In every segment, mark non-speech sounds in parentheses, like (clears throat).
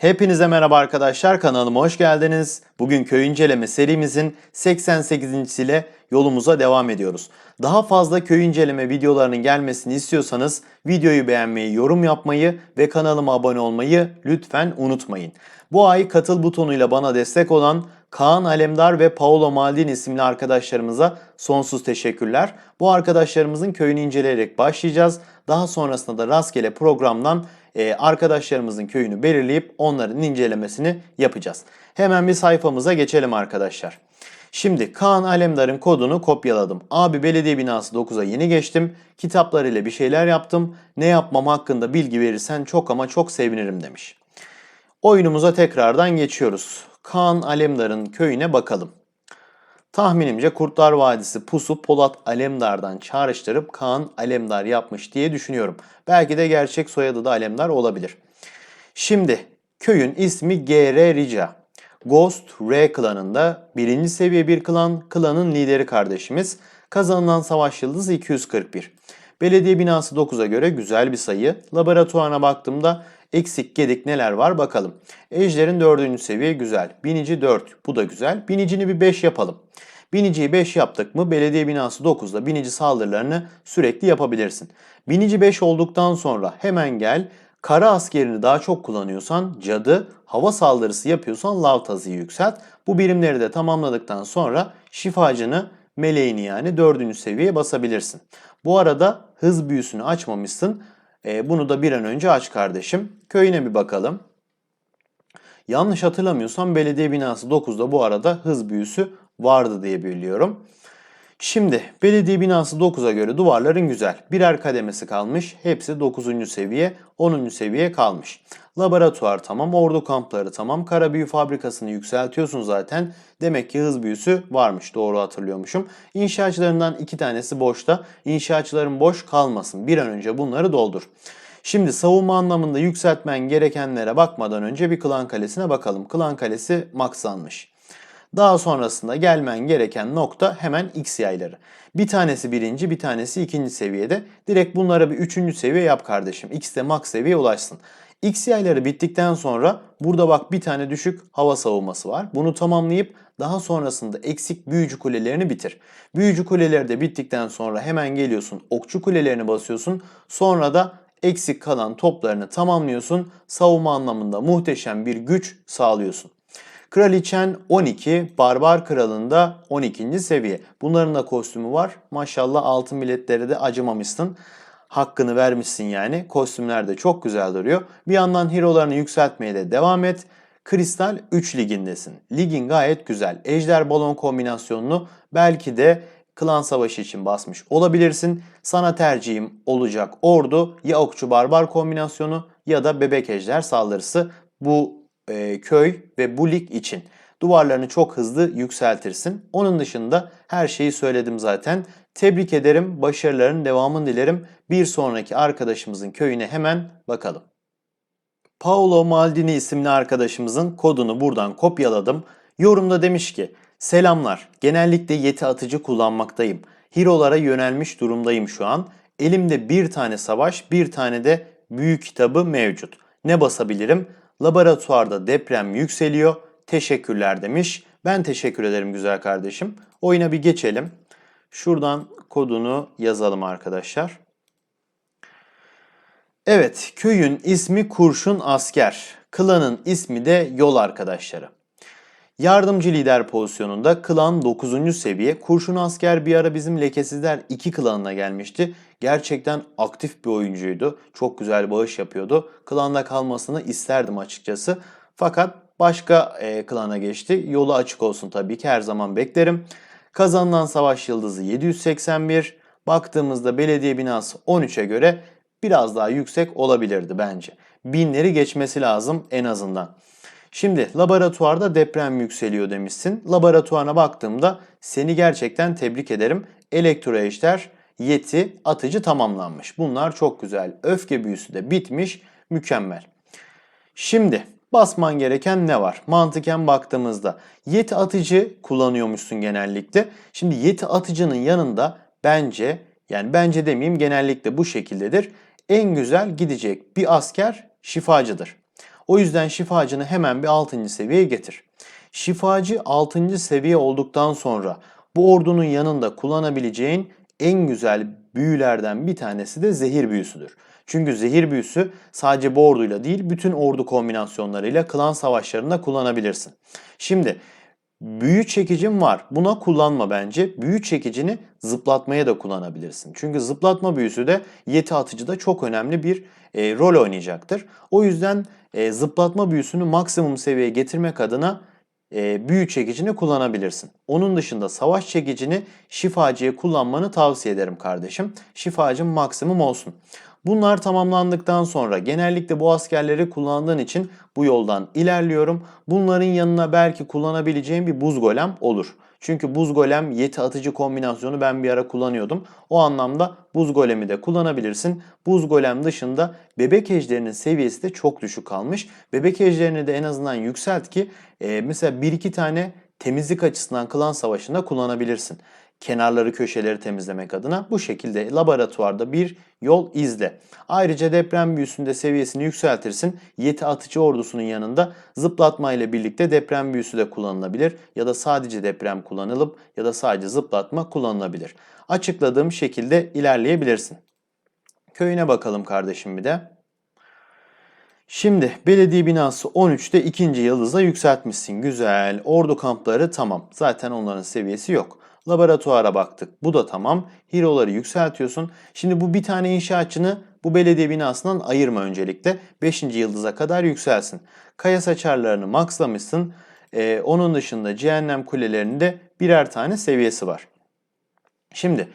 Hepinize merhaba arkadaşlar kanalıma hoş geldiniz. Bugün köy inceleme serimizin 88. ile yolumuza devam ediyoruz. Daha fazla köy inceleme videolarının gelmesini istiyorsanız videoyu beğenmeyi, yorum yapmayı ve kanalıma abone olmayı lütfen unutmayın. Bu ay katıl butonuyla bana destek olan Kaan Alemdar ve Paolo Maldini isimli arkadaşlarımıza sonsuz teşekkürler. Bu arkadaşlarımızın köyünü inceleyerek başlayacağız. Daha sonrasında da rastgele programdan e, arkadaşlarımızın köyünü belirleyip onların incelemesini yapacağız. Hemen bir sayfamıza geçelim arkadaşlar. Şimdi Kaan Alemdar'ın kodunu kopyaladım. Abi belediye binası 9'a yeni geçtim. Kitaplarıyla bir şeyler yaptım. Ne yapmam hakkında bilgi verirsen çok ama çok sevinirim demiş. Oyunumuza tekrardan geçiyoruz. Kaan Alemdar'ın köyüne bakalım. Tahminimce Kurtlar Vadisi pusu Polat Alemdar'dan çağrıştırıp Kaan Alemdar yapmış diye düşünüyorum. Belki de gerçek soyadı da Alemdar olabilir. Şimdi köyün ismi GR Rica. Ghost R klanında birinci seviye bir klan, klanın lideri kardeşimiz. Kazanılan savaş yıldızı 241. Belediye binası 9'a göre güzel bir sayı. Laboratuvarına baktığımda eksik gedik neler var bakalım. Ejder'in 4. seviye güzel. Binici 4 bu da güzel. Binicini bir 5 yapalım. Biniciyi 5 yaptık mı belediye binası 9'da binici saldırılarını sürekli yapabilirsin. Binici 5 olduktan sonra hemen gel kara askerini daha çok kullanıyorsan cadı, hava saldırısı yapıyorsan lav yükselt. Bu birimleri de tamamladıktan sonra şifacını meleğini yani 4. seviyeye basabilirsin. Bu arada hız büyüsünü açmamışsın. E, bunu da bir an önce aç kardeşim. Köyüne bir bakalım. Yanlış hatırlamıyorsam belediye binası 9'da bu arada hız büyüsü vardı diye biliyorum. Şimdi belediye binası 9'a göre duvarların güzel. Birer kademesi kalmış. Hepsi 9. seviye, 10. seviye kalmış. Laboratuvar tamam, ordu kampları tamam. Kara büyü fabrikasını yükseltiyorsun zaten. Demek ki hız büyüsü varmış doğru hatırlıyormuşum. İnşaatçılarından iki tanesi boşta. İnşaatçıların boş kalmasın. Bir an önce bunları doldur. Şimdi savunma anlamında yükseltmen gerekenlere bakmadan önce bir klan kalesine bakalım. Klan kalesi maxlanmış. Daha sonrasında gelmen gereken nokta hemen X yayları. Bir tanesi birinci, bir tanesi ikinci seviyede. Direkt bunlara bir üçüncü seviye yap kardeşim. X'te max seviye ulaşsın. X yayları bittikten sonra burada bak bir tane düşük hava savunması var. Bunu tamamlayıp daha sonrasında eksik büyücü kulelerini bitir. Büyücü kuleleri de bittikten sonra hemen geliyorsun okçu kulelerini basıyorsun. Sonra da eksik kalan toplarını tamamlıyorsun. Savunma anlamında muhteşem bir güç sağlıyorsun. Kraliçen 12, Barbar Kralı'nda 12. seviye. Bunların da kostümü var. Maşallah altın biletlere de acımamışsın. Hakkını vermişsin yani. Kostümler de çok güzel duruyor. Bir yandan hero'larını yükseltmeye de devam et. Kristal 3 ligindesin. Ligin gayet güzel. Ejder balon kombinasyonunu belki de klan savaşı için basmış olabilirsin. Sana tercihim olacak ordu ya okçu barbar kombinasyonu ya da bebek ejder saldırısı. Bu e, köy ve bu lig için. Duvarlarını çok hızlı yükseltirsin. Onun dışında her şeyi söyledim zaten. Tebrik ederim. Başarıların devamını dilerim. Bir sonraki arkadaşımızın köyüne hemen bakalım. Paolo Maldini isimli arkadaşımızın kodunu buradan kopyaladım. Yorumda demiş ki Selamlar. Genellikle yeti atıcı kullanmaktayım. Hero'lara yönelmiş durumdayım şu an. Elimde bir tane savaş, bir tane de büyük kitabı mevcut. Ne basabilirim? Laboratuvarda deprem yükseliyor. Teşekkürler demiş. Ben teşekkür ederim güzel kardeşim. Oyuna bir geçelim. Şuradan kodunu yazalım arkadaşlar. Evet, köyün ismi Kurşun Asker. Klanın ismi de Yol Arkadaşları. Yardımcı lider pozisyonunda klan 9. seviye. Kurşun Asker bir ara bizim Lekesizler 2 klanına gelmişti. Gerçekten aktif bir oyuncuydu. Çok güzel bağış yapıyordu. Klanda kalmasını isterdim açıkçası. Fakat başka e, klana geçti. Yolu açık olsun tabii ki her zaman beklerim. Kazanılan savaş yıldızı 781. Baktığımızda belediye binası 13'e göre biraz daha yüksek olabilirdi bence. Binleri geçmesi lazım en azından. Şimdi laboratuvarda deprem yükseliyor demişsin. Laboratuvarına baktığımda seni gerçekten tebrik ederim. Elektroejder, yeti, atıcı tamamlanmış. Bunlar çok güzel. Öfke büyüsü de bitmiş. Mükemmel. Şimdi basman gereken ne var? Mantıken baktığımızda yeti atıcı kullanıyormuşsun genellikle. Şimdi yeti atıcının yanında bence yani bence demeyeyim genellikle bu şekildedir. En güzel gidecek bir asker şifacıdır. O yüzden şifacını hemen bir 6. seviyeye getir. Şifacı 6. seviye olduktan sonra bu ordunun yanında kullanabileceğin en güzel büyülerden bir tanesi de zehir büyüsüdür. Çünkü zehir büyüsü sadece bu orduyla değil bütün ordu kombinasyonlarıyla klan savaşlarında kullanabilirsin. Şimdi büyü çekicin var. Buna kullanma bence. Büyü çekicini zıplatmaya da kullanabilirsin. Çünkü zıplatma büyüsü de yeti atıcıda çok önemli bir e, rol oynayacaktır. O yüzden e, zıplatma büyüsünü maksimum seviyeye getirmek adına e, büyü çekicini kullanabilirsin. Onun dışında savaş çekicini şifacıya kullanmanı tavsiye ederim kardeşim. Şifacın maksimum olsun. Bunlar tamamlandıktan sonra genellikle bu askerleri kullandığın için bu yoldan ilerliyorum. Bunların yanına belki kullanabileceğim bir buz golem olur. Çünkü buz golem yeti atıcı kombinasyonu ben bir ara kullanıyordum. O anlamda buz golemi de kullanabilirsin. Buz golem dışında bebek ejderinin seviyesi de çok düşük kalmış. Bebek ejderini de en azından yükselt ki e, mesela 1-2 tane temizlik açısından klan savaşında kullanabilirsin kenarları köşeleri temizlemek adına bu şekilde laboratuvarda bir yol izle. Ayrıca deprem büyüsünde seviyesini yükseltirsin. Yeti atıcı ordusunun yanında zıplatma ile birlikte deprem büyüsü de kullanılabilir ya da sadece deprem kullanılıp ya da sadece zıplatma kullanılabilir. Açıkladığım şekilde ilerleyebilirsin. Köyüne bakalım kardeşim bir de. Şimdi belediye binası 13'te ikinci yıldıza yükseltmişsin. Güzel. Ordu kampları tamam. Zaten onların seviyesi yok. Laboratuvara baktık. Bu da tamam. Hero'ları yükseltiyorsun. Şimdi bu bir tane inşaatçını bu belediye binasından ayırma öncelikle. 5. yıldıza kadar yükselsin. Kaya saçarlarını maxlamışsın. Ee, onun dışında cehennem kulelerinde birer tane seviyesi var. Şimdi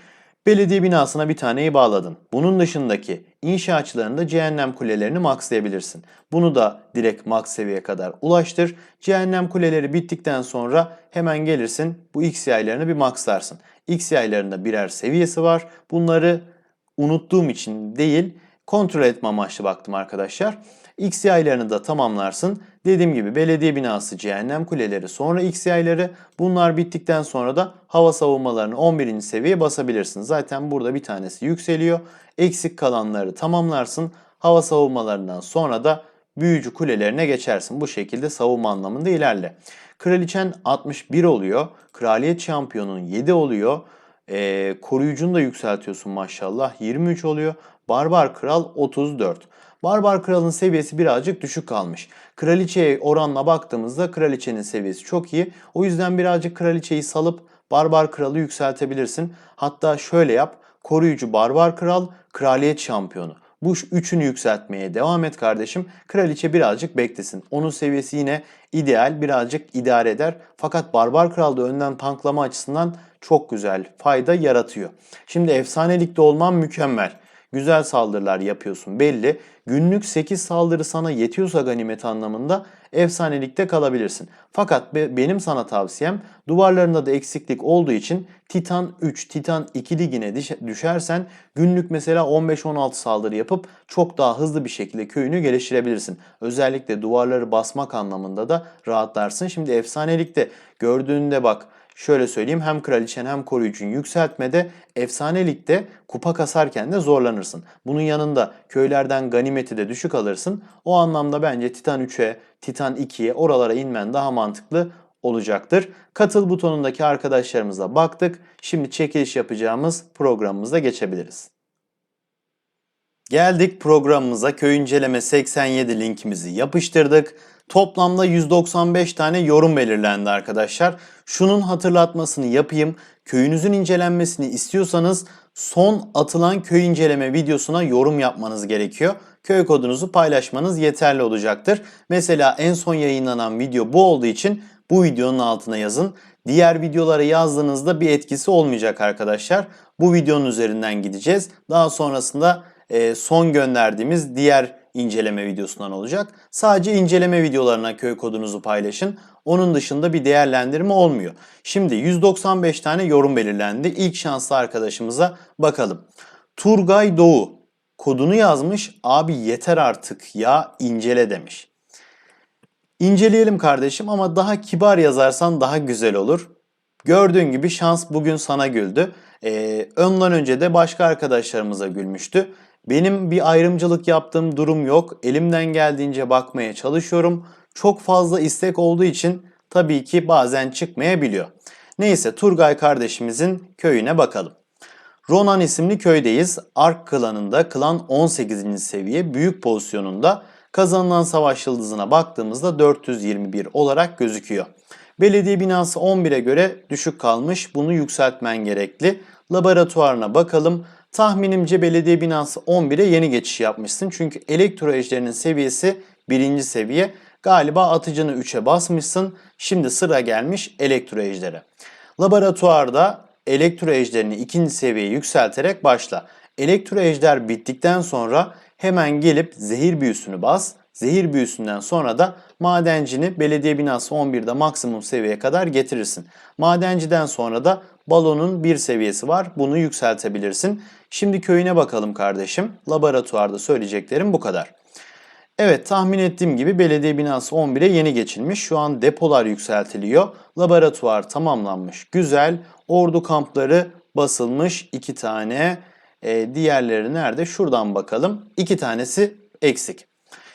belediye binasına bir taneyi bağladın. Bunun dışındaki inşaatçılarında cehennem kulelerini maxlayabilirsin. Bunu da direkt max seviyeye kadar ulaştır. Cehennem kuleleri bittikten sonra hemen gelirsin bu X yaylarını bir maxlarsın. X yaylarında birer seviyesi var. Bunları unuttuğum için değil kontrol etme amaçlı baktım arkadaşlar. X yaylarını da tamamlarsın. Dediğim gibi belediye binası, cehennem kuleleri, sonra X yayları bunlar bittikten sonra da hava savunmalarını 11. seviyeye basabilirsin. Zaten burada bir tanesi yükseliyor. Eksik kalanları tamamlarsın. Hava savunmalarından sonra da büyücü kulelerine geçersin. Bu şekilde savunma anlamında ilerle. Kraliçen 61 oluyor. Kraliyet şampiyonun 7 oluyor. Ee, koruyucunu da yükseltiyorsun maşallah. 23 oluyor. Barbar kral 34. Barbar kralın seviyesi birazcık düşük kalmış. Kraliçeye oranla baktığımızda kraliçenin seviyesi çok iyi. O yüzden birazcık kraliçeyi salıp barbar kralı yükseltebilirsin. Hatta şöyle yap. Koruyucu barbar kral, kraliyet şampiyonu. Bu üçünü yükseltmeye devam et kardeşim. Kraliçe birazcık beklesin. Onun seviyesi yine ideal, birazcık idare eder. Fakat Barbar Kral da önden tanklama açısından çok güzel fayda yaratıyor. Şimdi efsanelikte olman mükemmel. Güzel saldırılar yapıyorsun belli. Günlük 8 saldırı sana yetiyorsa ganimet anlamında efsanelikte kalabilirsin. Fakat be, benim sana tavsiyem duvarlarında da eksiklik olduğu için Titan 3, Titan 2 ligine düşersen günlük mesela 15-16 saldırı yapıp çok daha hızlı bir şekilde köyünü geliştirebilirsin. Özellikle duvarları basmak anlamında da rahatlarsın. Şimdi efsanelikte gördüğünde bak şöyle söyleyeyim hem kraliçen hem koruyucun yükseltmede efsanelikte kupa kasarken de zorlanırsın. Bunun yanında köylerden ganimeti de düşük alırsın. O anlamda bence Titan 3'e, Titan 2'ye oralara inmen daha mantıklı olacaktır. Katıl butonundaki arkadaşlarımıza baktık. Şimdi çekiliş yapacağımız programımıza geçebiliriz. Geldik programımıza köy inceleme 87 linkimizi yapıştırdık. Toplamda 195 tane yorum belirlendi arkadaşlar. Şunun hatırlatmasını yapayım. Köyünüzün incelenmesini istiyorsanız son atılan köy inceleme videosuna yorum yapmanız gerekiyor. Köy kodunuzu paylaşmanız yeterli olacaktır. Mesela en son yayınlanan video bu olduğu için bu videonun altına yazın. Diğer videolara yazdığınızda bir etkisi olmayacak arkadaşlar. Bu videonun üzerinden gideceğiz. Daha sonrasında son gönderdiğimiz diğer inceleme videosundan olacak. Sadece inceleme videolarına köy kodunuzu paylaşın. Onun dışında bir değerlendirme olmuyor. Şimdi 195 tane yorum belirlendi. İlk şanslı arkadaşımıza bakalım. Turgay Doğu kodunu yazmış. Abi yeter artık ya incele demiş. İnceleyelim kardeşim ama daha kibar yazarsan daha güzel olur. Gördüğün gibi şans bugün sana güldü. Ee, ondan önce de başka arkadaşlarımıza gülmüştü. Benim bir ayrımcılık yaptığım durum yok. Elimden geldiğince bakmaya çalışıyorum. Çok fazla istek olduğu için tabii ki bazen çıkmayabiliyor. Neyse Turgay kardeşimizin köyüne bakalım. Ronan isimli köydeyiz. Ark klanında klan 18. seviye büyük pozisyonunda kazanılan savaş yıldızına baktığımızda 421 olarak gözüküyor. Belediye binası 11'e göre düşük kalmış. Bunu yükseltmen gerekli. Laboratuvarına bakalım. Tahminimce belediye binası 11'e yeni geçiş yapmışsın. Çünkü elektro ejderinin seviyesi 1. seviye. Galiba atıcını 3'e basmışsın. Şimdi sıra gelmiş elektro ejdere. Laboratuvarda elektro ejderini ikinci seviyeye yükselterek başla. Elektro ejder bittikten sonra hemen gelip zehir büyüsünü bas. Zehir büyüsünden sonra da madencini belediye binası 11'de maksimum seviyeye kadar getirirsin. Madenciden sonra da balonun bir seviyesi var. Bunu yükseltebilirsin. Şimdi köyüne bakalım kardeşim. Laboratuvarda söyleyeceklerim bu kadar. Evet tahmin ettiğim gibi belediye binası 11'e yeni geçilmiş. Şu an depolar yükseltiliyor. Laboratuvar tamamlanmış. Güzel. Ordu kampları basılmış. iki tane. Ee, diğerleri nerede? Şuradan bakalım. İki tanesi eksik.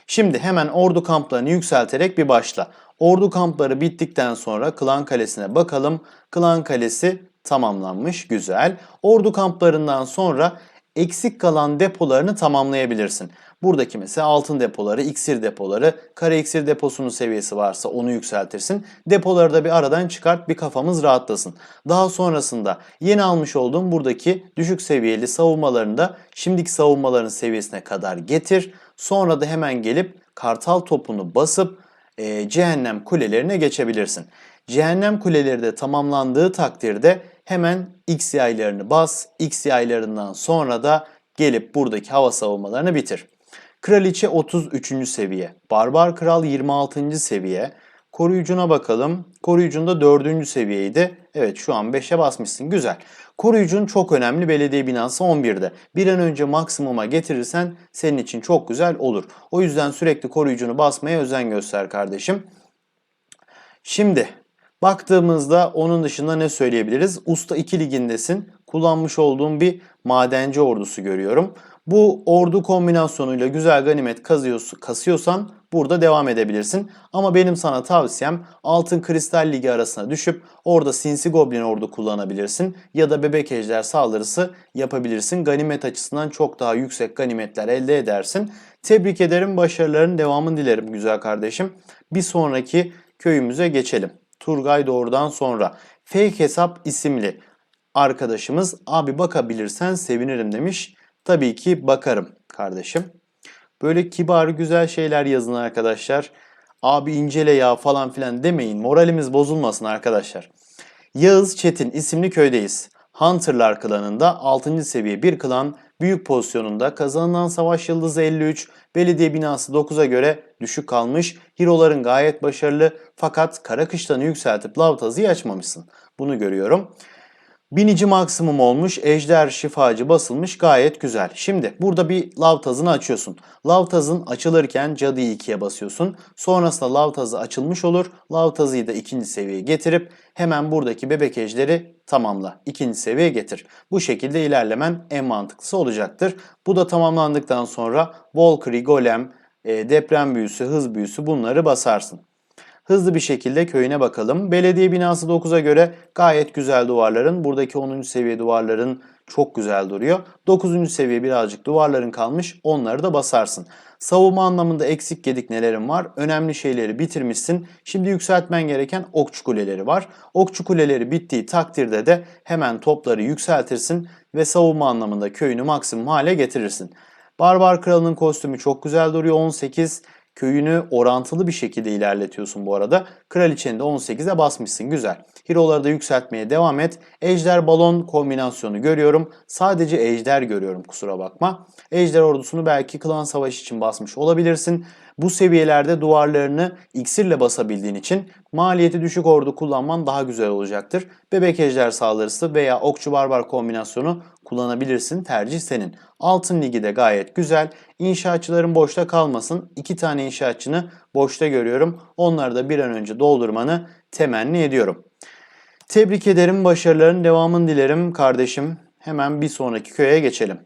Şimdi hemen ordu kamplarını yükselterek bir başla. Ordu kampları bittikten sonra Klan Kalesi'ne bakalım. Klan Kalesi tamamlanmış. Güzel. Ordu kamplarından sonra eksik kalan depolarını tamamlayabilirsin. Buradaki mesela altın depoları, iksir depoları, kara iksir deposunun seviyesi varsa onu yükseltirsin. Depoları da bir aradan çıkart bir kafamız rahatlasın. Daha sonrasında yeni almış olduğum buradaki düşük seviyeli savunmalarını da şimdiki savunmaların seviyesine kadar getir. Sonra da hemen gelip kartal topunu basıp e, cehennem kulelerine geçebilirsin. Cehennem kuleleri de tamamlandığı takdirde hemen X yaylarını bas. X yaylarından sonra da gelip buradaki hava savunmalarını bitir. Kraliçe 33. seviye. Barbar Kral 26. seviye. Koruyucuna bakalım. Koruyucunda 4. seviyeydi. Evet şu an 5'e basmışsın. Güzel. Koruyucun çok önemli. Belediye binası 11'de. Bir an önce maksimuma getirirsen senin için çok güzel olur. O yüzden sürekli koruyucunu basmaya özen göster kardeşim. Şimdi baktığımızda onun dışında ne söyleyebiliriz? Usta 2 ligindesin. Kullanmış olduğum bir madenci ordusu görüyorum. Bu ordu kombinasyonuyla güzel ganimet kazıyorsun, kasıyorsan burada devam edebilirsin. Ama benim sana tavsiyem altın kristal ligi arasına düşüp orada sinsi goblin ordu kullanabilirsin. Ya da bebek ejder saldırısı yapabilirsin. Ganimet açısından çok daha yüksek ganimetler elde edersin. Tebrik ederim. Başarıların devamını dilerim güzel kardeşim. Bir sonraki köyümüze geçelim. Turgay Doğru'dan sonra Fake Hesap isimli arkadaşımız abi bakabilirsen sevinirim demiş. Tabii ki bakarım kardeşim. Böyle kibar güzel şeyler yazın arkadaşlar. Abi incele ya falan filan demeyin. Moralimiz bozulmasın arkadaşlar. Yağız Çetin isimli köydeyiz. Hunter'lar klanında 6. seviye bir klan büyük pozisyonunda kazanılan savaş yıldızı 53, belediye binası 9'a göre düşük kalmış. Hero'ların gayet başarılı fakat kara kışlanı yükseltip lavtazıyı açmamışsın. Bunu görüyorum. Binici maksimum olmuş, ejder şifacı basılmış gayet güzel. Şimdi burada bir lavtazını açıyorsun. Lavtazın açılırken cadıyı 2'ye basıyorsun. Sonrasında lavtazı açılmış olur. Lavtazıyı da ikinci seviyeye getirip hemen buradaki bebek ejderi tamamla. İkinci seviyeye getir. Bu şekilde ilerlemen en mantıklısı olacaktır. Bu da tamamlandıktan sonra Valkyrie, Golem, e, deprem büyüsü, hız büyüsü bunları basarsın. Hızlı bir şekilde köyüne bakalım. Belediye binası 9'a göre gayet güzel duvarların. Buradaki 10. seviye duvarların çok güzel duruyor. 9. seviye birazcık duvarların kalmış. Onları da basarsın. Savunma anlamında eksik gedik nelerin var? Önemli şeyleri bitirmişsin. Şimdi yükseltmen gereken okçu kuleleri var. Okçu kuleleri bittiği takdirde de hemen topları yükseltirsin ve savunma anlamında köyünü maksimum hale getirirsin. Barbar Kralı'nın kostümü çok güzel duruyor. 18 Köyünü orantılı bir şekilde ilerletiyorsun bu arada. Kraliçeni de 18'e basmışsın. Güzel. Hero'ları da yükseltmeye devam et. Ejder balon kombinasyonu görüyorum. Sadece ejder görüyorum kusura bakma. Ejder ordusunu belki klan savaşı için basmış olabilirsin. Bu seviyelerde duvarlarını iksirle basabildiğin için maliyeti düşük ordu kullanman daha güzel olacaktır. Bebek ejder saldırısı veya okçu barbar kombinasyonu kullanabilirsin. Tercih senin. Altın ligi de gayet güzel. İnşaatçıların boşta kalmasın. İki tane inşaatçını boşta görüyorum. Onları da bir an önce doldurmanı temenni ediyorum. Tebrik ederim. Başarıların devamını dilerim kardeşim. Hemen bir sonraki köye geçelim.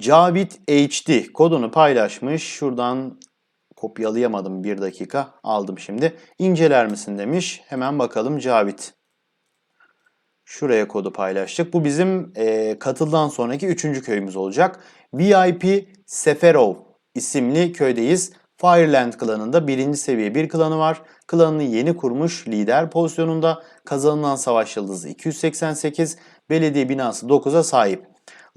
Cavit HD kodunu paylaşmış. Şuradan kopyalayamadım bir dakika. Aldım şimdi. İnceler misin demiş. Hemen bakalım Cavit. Şuraya kodu paylaştık. Bu bizim e, katıldan sonraki üçüncü köyümüz olacak. VIP Seferov isimli köydeyiz. Fireland klanında birinci seviye bir klanı var. Klanını yeni kurmuş lider pozisyonunda. Kazanılan savaş yıldızı 288. Belediye binası 9'a sahip.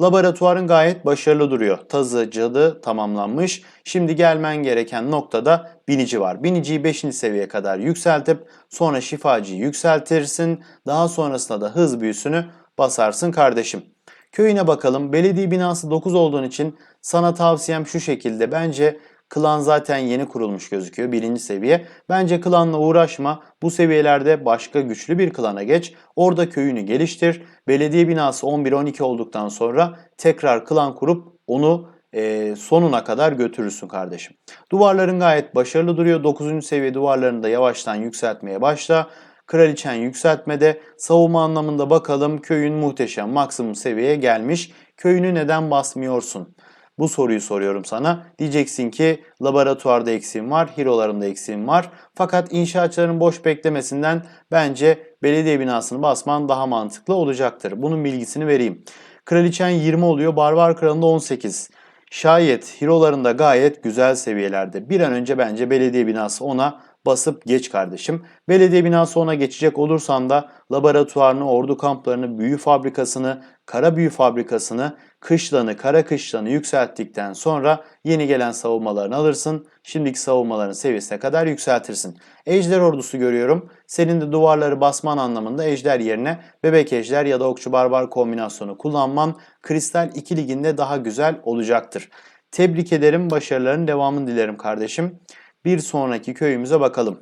Laboratuvarın gayet başarılı duruyor. Tazı, cadı tamamlanmış. Şimdi gelmen gereken noktada binici var. Biniciyi 5. seviyeye kadar yükseltip sonra şifacıyı yükseltirsin. Daha sonrasında da hız büyüsünü basarsın kardeşim. Köyüne bakalım. Belediye binası 9 olduğun için sana tavsiyem şu şekilde. Bence Klan zaten yeni kurulmuş gözüküyor. Birinci seviye. Bence klanla uğraşma. Bu seviyelerde başka güçlü bir klana geç. Orada köyünü geliştir. Belediye binası 11-12 olduktan sonra tekrar klan kurup onu e, sonuna kadar götürürsün kardeşim. Duvarların gayet başarılı duruyor. 9. seviye duvarlarını da yavaştan yükseltmeye başla. Kraliçen yükseltmede. Savunma anlamında bakalım köyün muhteşem maksimum seviyeye gelmiş. Köyünü neden basmıyorsun? Bu soruyu soruyorum sana. Diyeceksin ki laboratuvarda eksiğim var, hero'larımda eksiğim var. Fakat inşaatçıların boş beklemesinden bence belediye binasını basman daha mantıklı olacaktır. Bunun bilgisini vereyim. Kraliçen 20 oluyor, Barbar Kralı'nda 18. Şayet hero'larında gayet güzel seviyelerde. Bir an önce bence belediye binası ona basıp geç kardeşim. Belediye binası ona geçecek olursan da laboratuvarını, ordu kamplarını, büyü fabrikasını, kara büyü fabrikasını, kışlanı, kara kışlanı yükselttikten sonra yeni gelen savunmalarını alırsın. Şimdiki savunmaların seviyesine kadar yükseltirsin. Ejder ordusu görüyorum. Senin de duvarları basman anlamında ejder yerine bebek ejder ya da okçu barbar kombinasyonu kullanman kristal 2 liginde daha güzel olacaktır. Tebrik ederim. Başarıların devamını dilerim kardeşim. Bir sonraki köyümüze bakalım.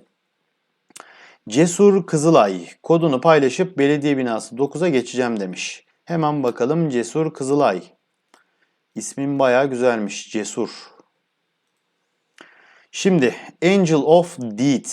Cesur Kızılay kodunu paylaşıp belediye binası 9'a geçeceğim demiş. Hemen bakalım Cesur Kızılay. İsmin baya güzelmiş Cesur. Şimdi Angel of Deed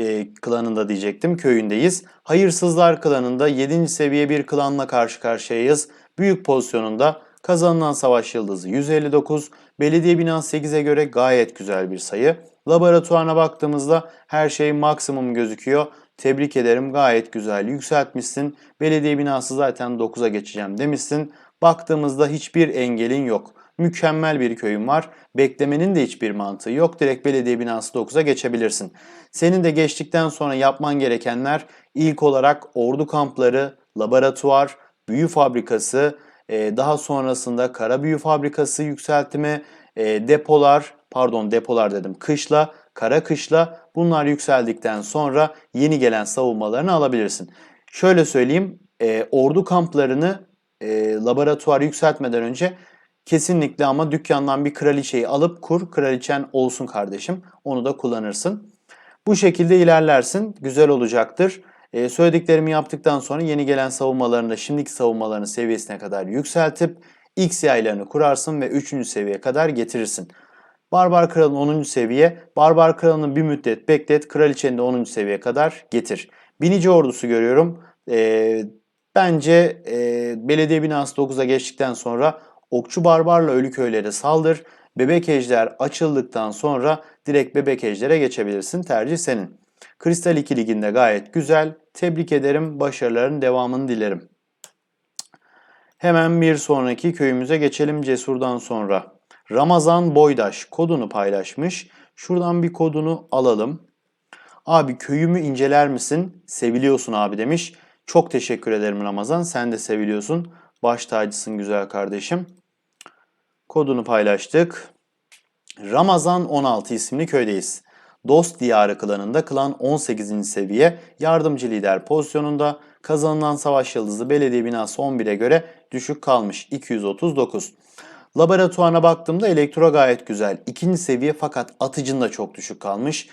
e, klanında diyecektim köyündeyiz. Hayırsızlar klanında 7. seviye bir klanla karşı karşıyayız. Büyük pozisyonunda kazanılan savaş yıldızı 159. Belediye binası 8'e göre gayet güzel bir sayı. Laboratuvarına baktığımızda her şey maksimum gözüküyor. Tebrik ederim gayet güzel yükseltmişsin. Belediye binası zaten 9'a geçeceğim demişsin. Baktığımızda hiçbir engelin yok. Mükemmel bir köyün var. Beklemenin de hiçbir mantığı yok. Direkt belediye binası 9'a geçebilirsin. Senin de geçtikten sonra yapman gerekenler ilk olarak ordu kampları, laboratuvar, büyü fabrikası, daha sonrasında kara büyü fabrikası yükseltimi, depolar, pardon depolar dedim, kışla, kara kışla bunlar yükseldikten sonra yeni gelen savunmalarını alabilirsin. Şöyle söyleyeyim, e, ordu kamplarını e, laboratuvar yükseltmeden önce kesinlikle ama dükkandan bir kraliçeyi alıp kur, kraliçen olsun kardeşim. Onu da kullanırsın. Bu şekilde ilerlersin, güzel olacaktır. Ee, söylediklerimi yaptıktan sonra yeni gelen savunmalarını da şimdiki savunmalarının seviyesine kadar yükseltip X yaylarını kurarsın ve 3. seviyeye kadar getirirsin. Barbar Kral'ın 10. seviye, Barbar Kral'ını bir müddet beklet, Kraliçe'ni de 10. seviyeye kadar getir. Binici ordusu görüyorum. Ee, bence e, belediye binası 9'a geçtikten sonra Okçu Barbar'la Ölü Köylere saldır. Bebek Ejder açıldıktan sonra direkt Bebek Ejder'e geçebilirsin. Tercih senin. Kristal 2 liginde gayet güzel. Tebrik ederim. Başarıların devamını dilerim. Hemen bir sonraki köyümüze geçelim Cesur'dan sonra. Ramazan Boydaş kodunu paylaşmış. Şuradan bir kodunu alalım. Abi köyümü inceler misin? Seviliyorsun abi demiş. Çok teşekkür ederim Ramazan. Sen de seviliyorsun. Baş tacısın güzel kardeşim. Kodunu paylaştık. Ramazan 16 isimli köydeyiz. Dost Diyarı klanında klan 18. seviye yardımcı lider pozisyonunda kazanılan savaş yıldızı belediye binası 11'e göre düşük kalmış 239. Laboratuvarına baktığımda elektro gayet güzel. İkinci seviye fakat atıcın da çok düşük kalmış.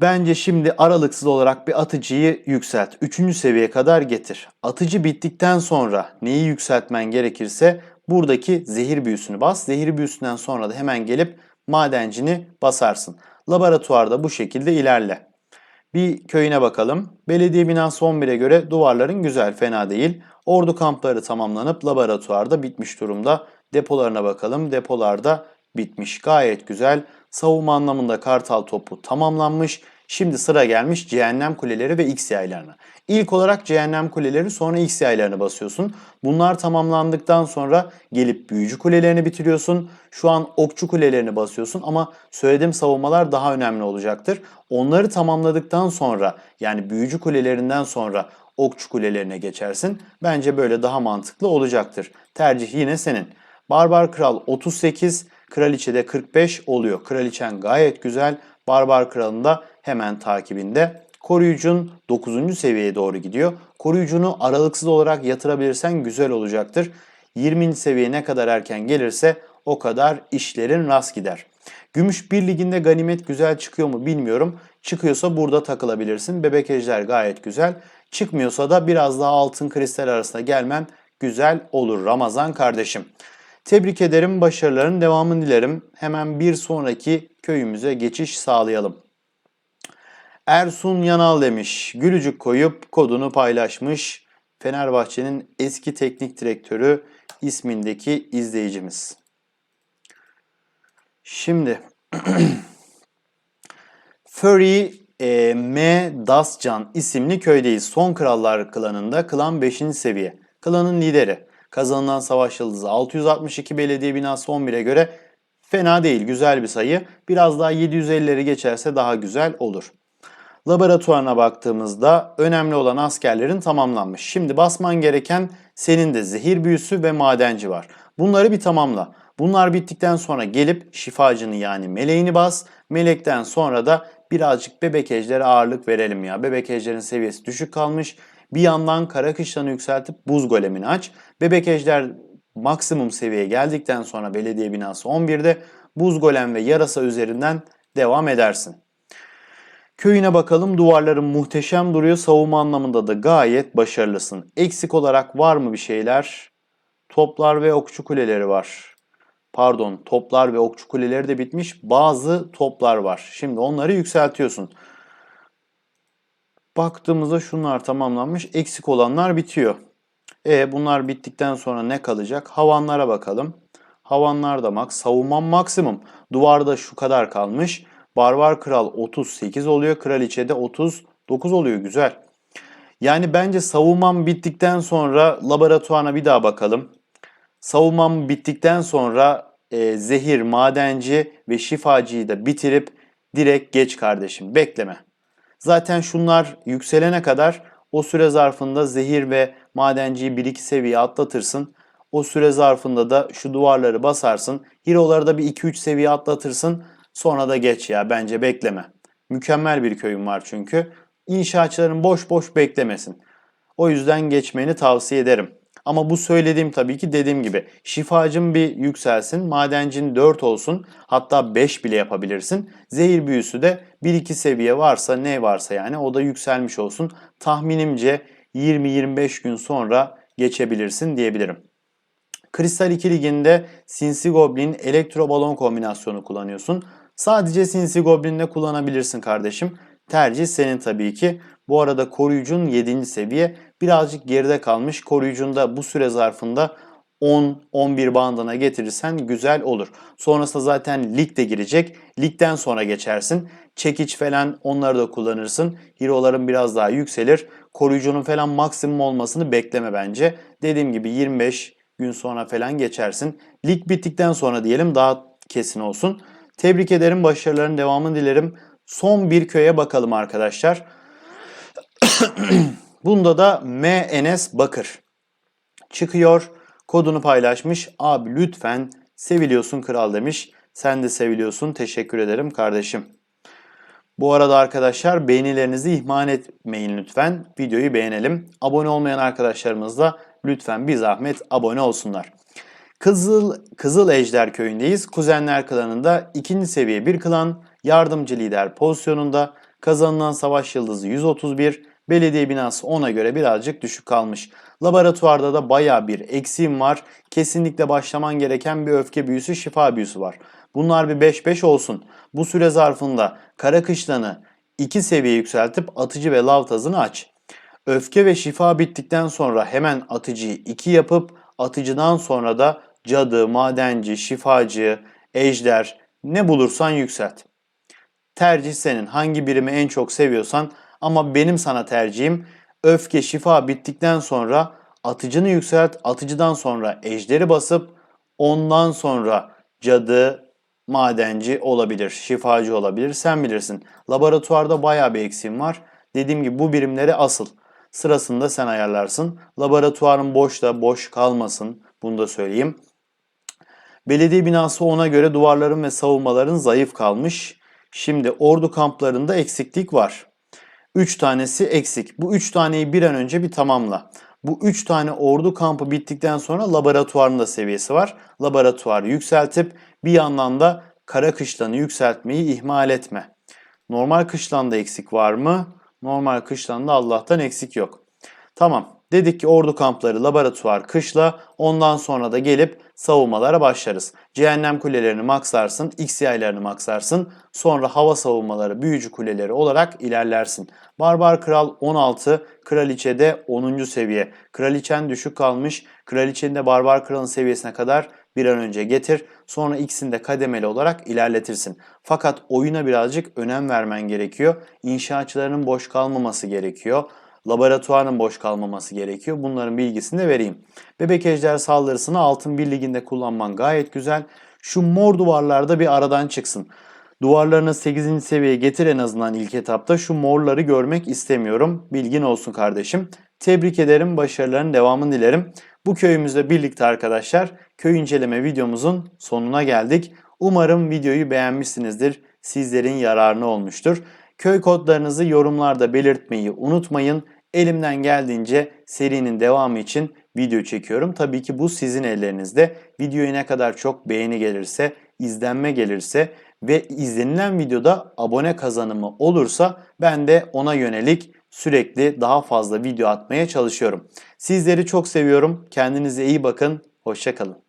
Bence şimdi aralıksız olarak bir atıcıyı yükselt. Üçüncü seviyeye kadar getir. Atıcı bittikten sonra neyi yükseltmen gerekirse buradaki zehir büyüsünü bas. Zehir büyüsünden sonra da hemen gelip madencini basarsın. Laboratuvarda bu şekilde ilerle. Bir köyüne bakalım. Belediye binası 11'e göre duvarların güzel, fena değil. Ordu kampları tamamlanıp laboratuvarda bitmiş durumda. Depolarına bakalım. Depolarda bitmiş. Gayet güzel. Savunma anlamında Kartal topu tamamlanmış. Şimdi sıra gelmiş cehennem kuleleri ve X yaylarına. İlk olarak cehennem kuleleri sonra X yaylarını basıyorsun. Bunlar tamamlandıktan sonra gelip büyücü kulelerini bitiriyorsun. Şu an okçu kulelerini basıyorsun ama söylediğim savunmalar daha önemli olacaktır. Onları tamamladıktan sonra yani büyücü kulelerinden sonra okçu kulelerine geçersin. Bence böyle daha mantıklı olacaktır. Tercih yine senin. Barbar Kral 38, Kraliçe de 45 oluyor. Kraliçen gayet güzel. Barbar Kral'ın da hemen takibinde. Koruyucun 9. seviyeye doğru gidiyor. Koruyucunu aralıksız olarak yatırabilirsen güzel olacaktır. 20. seviyeye ne kadar erken gelirse o kadar işlerin rast gider. Gümüş 1 liginde ganimet güzel çıkıyor mu bilmiyorum. Çıkıyorsa burada takılabilirsin. Bebek ejder gayet güzel. Çıkmıyorsa da biraz daha altın kristal arasında gelmen güzel olur Ramazan kardeşim. Tebrik ederim, başarıların devamını dilerim. Hemen bir sonraki köyümüze geçiş sağlayalım. Ersun Yanal demiş. Gülücük koyup kodunu paylaşmış. Fenerbahçe'nin eski teknik direktörü ismindeki izleyicimiz. Şimdi (clears throat) Furry e, M. Dascan isimli köydeyiz. Son Krallar klanında klan 5. seviye. Klanın lideri. Kazanılan savaş yıldızı 662 belediye binası 11'e göre fena değil. Güzel bir sayı. Biraz daha 750'leri geçerse daha güzel olur. Laboratuvarına baktığımızda önemli olan askerlerin tamamlanmış. Şimdi basman gereken senin de zehir büyüsü ve madenci var. Bunları bir tamamla. Bunlar bittikten sonra gelip şifacını yani meleğini bas. Melekten sonra da birazcık bebek ejdere ağırlık verelim ya. Bebek ejderin seviyesi düşük kalmış. Bir yandan kara kışlanı yükseltip buz golemini aç. Bebek ejder maksimum seviyeye geldikten sonra belediye binası 11'de buz golem ve yarasa üzerinden devam edersin. Köyüne bakalım duvarların muhteşem duruyor. Savunma anlamında da gayet başarılısın. Eksik olarak var mı bir şeyler? Toplar ve okçu kuleleri var. Pardon toplar ve okçu kuleleri de bitmiş. Bazı toplar var. Şimdi onları yükseltiyorsun. Baktığımızda şunlar tamamlanmış. Eksik olanlar bitiyor. E bunlar bittikten sonra ne kalacak? Havanlara bakalım. Havanlar da max. Savunma maksimum. Duvarda şu kadar kalmış. Barbar Kral 38 oluyor. Kraliçe de 39 oluyor. Güzel. Yani bence savunmam bittikten sonra laboratuvarına bir daha bakalım. Savunmam bittikten sonra e, zehir, madenci ve şifacıyı da bitirip direkt geç kardeşim. Bekleme. Zaten şunlar yükselene kadar o süre zarfında zehir ve madenciyi 1-2 seviye atlatırsın. O süre zarfında da şu duvarları basarsın. Hero'ları da bir 2-3 seviye atlatırsın. Sonra da geç ya bence bekleme. Mükemmel bir köyüm var çünkü. İnşaatçıların boş boş beklemesin. O yüzden geçmeni tavsiye ederim. Ama bu söylediğim tabii ki dediğim gibi şifacın bir yükselsin, madencin 4 olsun hatta 5 bile yapabilirsin. Zehir büyüsü de 1-2 seviye varsa ne varsa yani o da yükselmiş olsun. Tahminimce 20-25 gün sonra geçebilirsin diyebilirim. Kristal 2 liginde Sinsi Goblin Elektro Balon kombinasyonu kullanıyorsun. Sadece Sinsi Goblin'le kullanabilirsin kardeşim. Tercih senin tabii ki. Bu arada koruyucun 7. seviye birazcık geride kalmış. Koruyucunda bu süre zarfında 10-11 bandına getirirsen güzel olur. Sonrasında zaten lig de girecek. Ligden sonra geçersin. Çekiç falan onları da kullanırsın. Hero'ların biraz daha yükselir. Koruyucunun falan maksimum olmasını bekleme bence. Dediğim gibi 25 gün sonra falan geçersin. Lig bittikten sonra diyelim daha kesin olsun. Tebrik ederim. Başarıların devamını dilerim. Son bir köye bakalım arkadaşlar. (clears throat) Bunda da MNS Bakır çıkıyor. Kodunu paylaşmış. Abi lütfen seviliyorsun kral demiş. Sen de seviliyorsun. Teşekkür ederim kardeşim. Bu arada arkadaşlar beğenilerinizi ihmal etmeyin lütfen. Videoyu beğenelim. Abone olmayan arkadaşlarımız da lütfen bir zahmet abone olsunlar. Kızıl Kızıl Ejder köyündeyiz. Kuzenler klanında ikinci seviye bir klan. Yardımcı lider pozisyonunda. Kazanılan savaş yıldızı 131. Belediye binası ona göre birazcık düşük kalmış. Laboratuvarda da baya bir eksiğim var. Kesinlikle başlaman gereken bir öfke büyüsü, şifa büyüsü var. Bunlar bir 5-5 olsun. Bu süre zarfında kara kışlanı 2 seviye yükseltip atıcı ve lav tazını aç. Öfke ve şifa bittikten sonra hemen atıcıyı 2 yapıp atıcıdan sonra da cadı, madenci, şifacı, ejder ne bulursan yükselt. Tercih senin. Hangi birimi en çok seviyorsan ama benim sana tercihim öfke, şifa bittikten sonra atıcını yükselt. Atıcıdan sonra ejderi basıp ondan sonra cadı, madenci olabilir, şifacı olabilir. Sen bilirsin. Laboratuvarda bayağı bir eksiğim var. Dediğim gibi bu birimleri asıl. Sırasında sen ayarlarsın. Laboratuvarın boşta boş kalmasın. Bunu da söyleyeyim. Belediye binası ona göre duvarların ve savunmaların zayıf kalmış. Şimdi ordu kamplarında eksiklik var. 3 tanesi eksik. Bu 3 taneyi bir an önce bir tamamla. Bu 3 tane ordu kampı bittikten sonra laboratuvarın da seviyesi var. Laboratuvarı yükseltip bir yandan da kara kışlanı yükseltmeyi ihmal etme. Normal kışlanda eksik var mı? Normal kışlanda Allah'tan eksik yok. Tamam. Dedik ki ordu kampları, laboratuvar, kışla ondan sonra da gelip savunmalara başlarız. Cehennem kulelerini maksarsın, X yaylarını maksarsın. Sonra hava savunmaları, büyücü kuleleri olarak ilerlersin. Barbar Kral 16, Kraliçe de 10. seviye. Kraliçen düşük kalmış. Kraliçeni de Barbar Kral'ın seviyesine kadar bir an önce getir. Sonra ikisini de kademeli olarak ilerletirsin. Fakat oyuna birazcık önem vermen gerekiyor. İnşaatçıların boş kalmaması gerekiyor. Laboratuvarın boş kalmaması gerekiyor. Bunların bilgisini de vereyim. Bebek ejder saldırısını altın bir liginde kullanman gayet güzel. Şu mor duvarlarda bir aradan çıksın. Duvarlarını 8. seviyeye getir en azından ilk etapta. Şu morları görmek istemiyorum. Bilgin olsun kardeşim. Tebrik ederim. Başarıların devamını dilerim. Bu köyümüzle birlikte arkadaşlar köy inceleme videomuzun sonuna geldik. Umarım videoyu beğenmişsinizdir. Sizlerin yararına olmuştur. Köy kodlarınızı yorumlarda belirtmeyi unutmayın. Elimden geldiğince serinin devamı için video çekiyorum. Tabii ki bu sizin ellerinizde. Videoya ne kadar çok beğeni gelirse, izlenme gelirse ve izlenilen videoda abone kazanımı olursa ben de ona yönelik sürekli daha fazla video atmaya çalışıyorum. Sizleri çok seviyorum. Kendinize iyi bakın. Hoşçakalın.